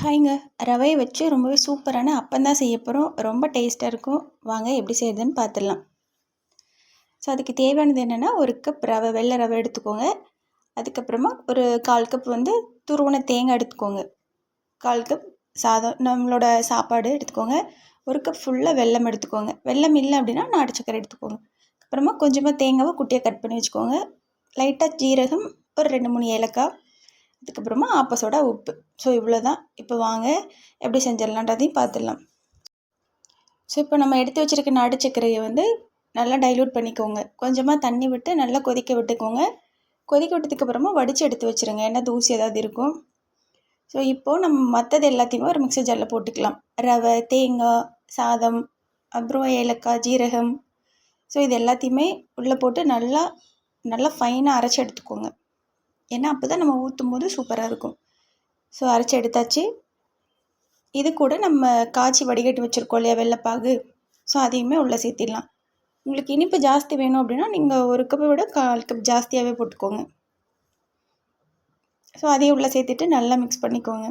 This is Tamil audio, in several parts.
ஹாய்ங்க. ரவையை வச்சு ரொம்பவே சூப்பரான அப்பந்தான் செய்ய போகிறோம் ரொம்ப டேஸ்ட்டாக இருக்கும். வாங்க எப்படி செய்யுதுன்னு பார்த்துடலாம் ஸோ அதுக்கு தேவையானது என்னென்னா ஒரு கப் ரவை வெள்ளை ரவை எடுத்துக்கோங்க. அதுக்கப்புறமா ஒரு கால் கப் வந்து துருவன தேங்காய் எடுத்துக்கோங்க. கால் கப் சாதம் நம்மளோட சாப்பாடு எடுத்துக்கோங்க. ஒரு கப் ஃபுல்லாக வெல்லம் எடுத்துக்கோங்க. வெல்லம் இல்லை அப்படின்னா நாட்டு சக்கரை எடுத்துக்கோங்க. அப்புறமா கொஞ்சமாக தேங்காவை குட்டியாக கட் பண்ணி வச்சுக்கோங்க. லைட்டாக ஜீரகம் ஒரு ரெண்டு மூணு ஏலக்காய் அதுக்கப்புறமா ஆப்பசோட உப்பு. ஸோ இவ்வளோ தான் இப்போ வாங்க எப்படி செஞ்சிடலான்றதையும் பார்த்துடலாம். ஸோ இப்போ நம்ம எடுத்து வச்சுருக்க நாடு சர்க்கரையை வந்து நல்லா டைல்யூட் பண்ணிக்கோங்க. கொஞ்சமாக தண்ணி விட்டு நல்லா கொதிக்க விட்டுக்கோங்க. கொதிக்க விட்டதுக்கப்புறமா வடித்து எடுத்து வச்சுருங்க. ஏன்னா தூசி ஏதாவது இருக்கும். ஸோ இப்போது நம்ம மற்றது எல்லாத்தையுமே ஒரு மிக்சர் ஜாரில் போட்டுக்கலாம். ரவை தேங்காய் சாதம் அப்புறம் ஏலக்காய் ஜீரகம். ஸோ இது எல்லாத்தையுமே உள்ளே போட்டு நல்லா நல்லா ஃபைனாக அரைச்சி எடுத்துக்கோங்க. ஏன்னா அப்போ தான் நம்ம ஊற்றும் போது சூப்பராக இருக்கும். ஸோ அரைச்சி எடுத்தாச்சு. இது கூட நம்ம காய்ச்சி வடிகட்டி வச்சுருக்கோம் இல்லையா வெள்ளைப்பாகு. ஸோ அதையுமே உள்ளே சேர்த்திடலாம். உங்களுக்கு இனிப்பு ஜாஸ்தி வேணும் அப்படின்னா நீங்கள் ஒரு கப்பை விட கால் கப் ஜாஸ்தியாகவே போட்டுக்கோங்க. ஸோ அதையும் உள்ளே சேர்த்துட்டு நல்லா மிக்ஸ் பண்ணிக்கோங்க.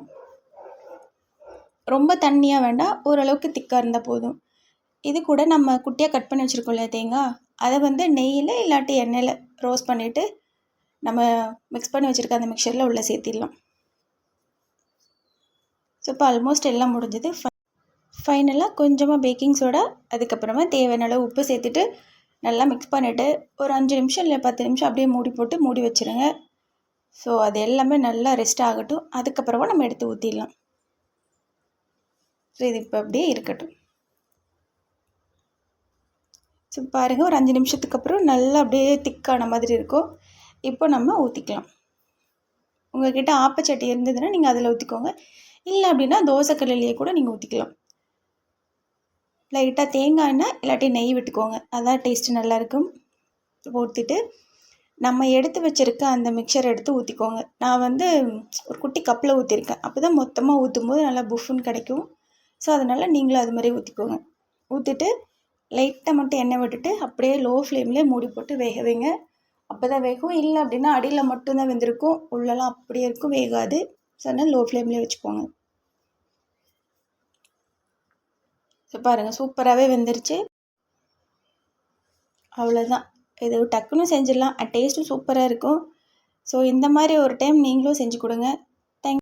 ரொம்ப தண்ணியாக வேண்டாம் ஓரளவுக்கு திக்காக இருந்தால் போதும். இது கூட நம்ம குட்டியாக கட் பண்ணி வச்சுருக்கோம் இல்லையா தேங்காய். அதை வந்து நெய்யில் இல்லாட்டி எண்ணெயில் ரோஸ்ட் பண்ணிவிட்டு நம்ம மிக்ஸ் பண்ணி வச்சுருக்க அந்த மிக்சரில் உள்ளே சேர்த்திடலாம். ஸோ இப்போ ஆல்மோஸ்ட் எல்லாம் முடிஞ்சது. ஃபைனலாக கொஞ்சமாக பேக்கிங் சோடா அதுக்கப்புறமா தேவையான அளவு உப்பு சேர்த்துட்டு நல்லா மிக்ஸ் பண்ணிவிட்டு ஒரு அஞ்சு நிமிஷம் இல்லை பத்து நிமிஷம் அப்படியே மூடி போட்டு மூடி வச்சுருங்க. ஸோ அது எல்லாமே நல்லா ரெஸ்ட் ஆகட்டும். அதுக்கப்புறமா நம்ம எடுத்து ஊற்றிடலாம் ஸோ இது இப்போ அப்படியே இருக்கட்டும். ஸோ பாருங்கள் ஒரு அஞ்சு நிமிஷத்துக்கு அப்புறம் நல்லா அப்படியே திக்கான மாதிரி இருக்கும். இப்போ நம்ம ஊற்றிக்கலாம் உங்கள்கிட்ட ஆப்பச்சட்டி இருந்ததுன்னா நீங்கள் அதில் ஊற்றிக்கோங்க இல்லை அப்படின்னா தோசைக்கல்லையே கூட நீங்கள் ஊற்றிக்கலாம் லைட்டாக தேங்காய் எண்ணெய் இல்லாட்டி நெய் விட்டுக்கோங்க. அதான் டேஸ்ட்டு நல்லாயிருக்கும் ஊற்றிட்டு நம்ம எடுத்து வச்சுருக்க அந்த மிக்சர் எடுத்து ஊற்றிக்கோங்க நான் வந்து ஒரு குட்டி கப்பில் ஊற்றிருக்கேன் அப்போ தான் மொத்தமாக ஊற்றும் போது நல்லா புஃப்னு கிடைக்கும். ஸோ அதனால் நீங்களும் அது மாதிரி ஊற்றிக்கோங்க ஊற்றிட்டு லைட்டாக மட்டும் எண்ணெய் விட்டுட்டு அப்படியே லோ ஃப்ளேம்லேயே மூடி போட்டு வேக வைங்க. அப்போ தான் வேகும். இல்லை அப்படின்னா அடியில் மட்டும்தான் வெந்திருக்கும். உள்ளெல்லாம் அப்படியே இருக்கும். வேகாது. சொன்னால் லோ ஃப்ளேம்லேயே வச்சுக்கோங்க. ஸோ பாருங்கள் சூப்பராகவே வெந்துருச்சு. அவ்வளோதான் இது டக்குன்னு செஞ்சிடலாம். டேஸ்ட்டும் சூப்பராக இருக்கும். ஸோ இந்த மாதிரி ஒரு டைம் நீங்களும் செஞ்சு கொடுங்க.